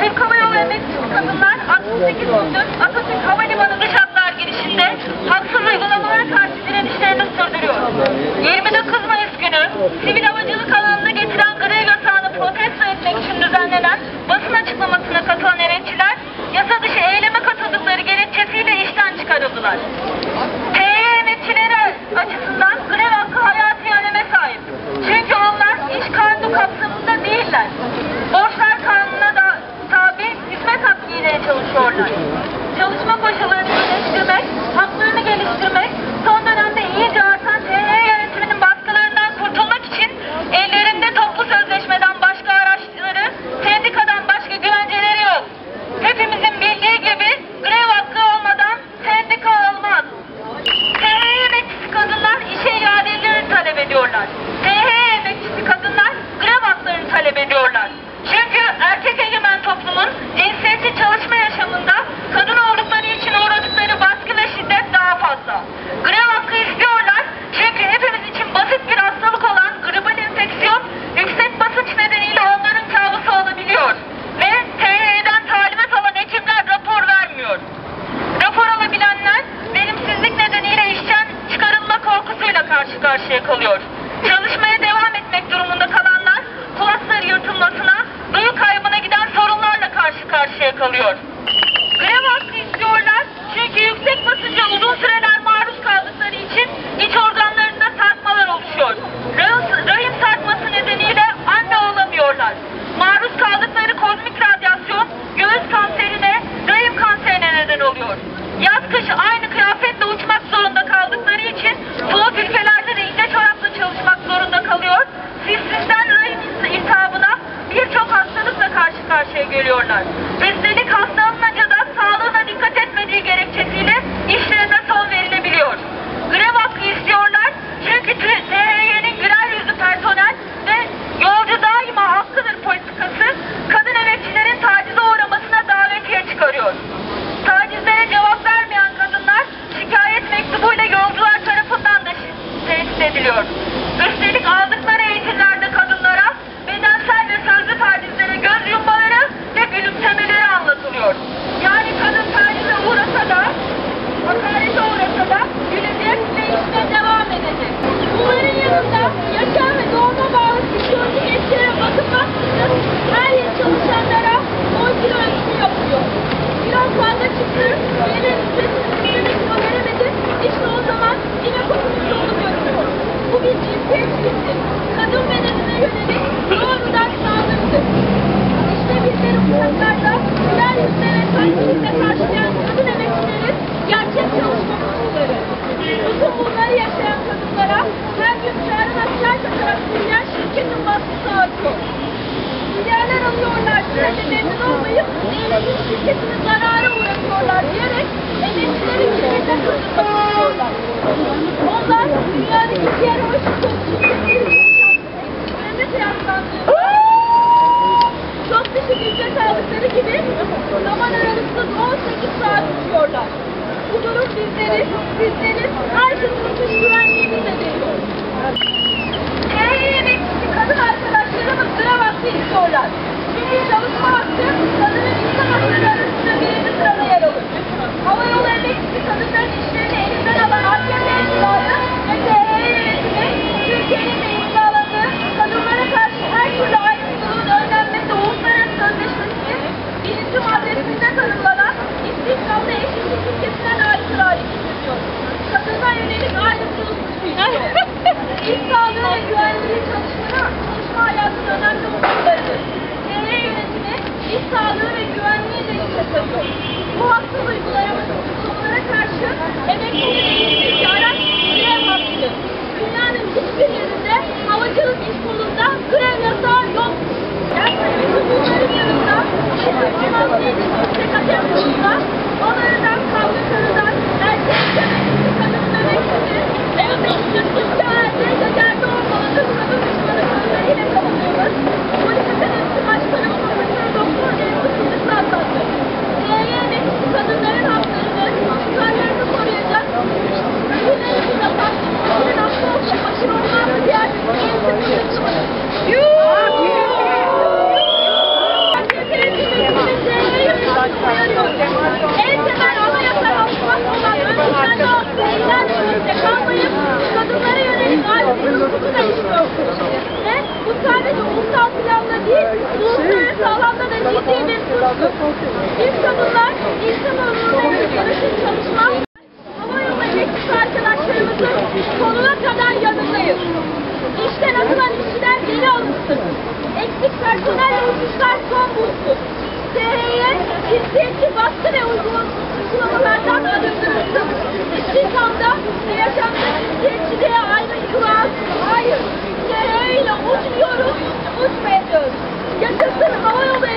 Türk Hava Yolları Mektuplu Kadınlar 68 gündür Atatürk Havalimanı dış hatlar girişinde haksız uygulamalara karşı direnişlerini sürdürüyor. 29 Mayıs günü sivil havacılık alanına getiren grev yasağını protesto etmek için düzenlenen basın açıklamasına katılan emekçiler yasa dışı eyleme katıldıkları gerekçesiyle işten çıkarıldılar. karşıya kalıyor. Çalışmaya devam etmek durumunda kalanlar kulakları yırtılmasına, duyu kaybına giden sorunlarla karşı karşıya kalıyor. video or not. milyarca taraf milyar şirketin baskısı altı. Milyarlar alıyorlar, senetleriniz olmayıp devletin şirketini zarara uğratıyorlar diyerek emekçileri şirkete kızı kapatıyorlar. Onlar dünyadaki diğer hoş şirketlerin çalışanlarına kıyaslandığında çok düşük ücret aldıkları gibi zaman aralıksız 18 saat uçuyorlar. Bu durum bizleri, sizleri, herkesin iş güvenliğini de veriyor. Eğer yemekçisi kadın arkadaşlarımız sıra vakti istiyorlar. Benim çalışma vaktim hayatın önemli unsurlarıdır. Çevre yönetimi, iş sağlığı ve güvenliği de. Bu haklı duygularımız toplumlara karşı emekçilerin cinsiyetçi baskı ve uygulamalardan arındırılsın. İşçi kamda ve yaşamda cinsiyetçiliğe ayrılmaz. Hayır. CHE ile uçmuyoruz, uçmayacağız. Yaşasın hava yolu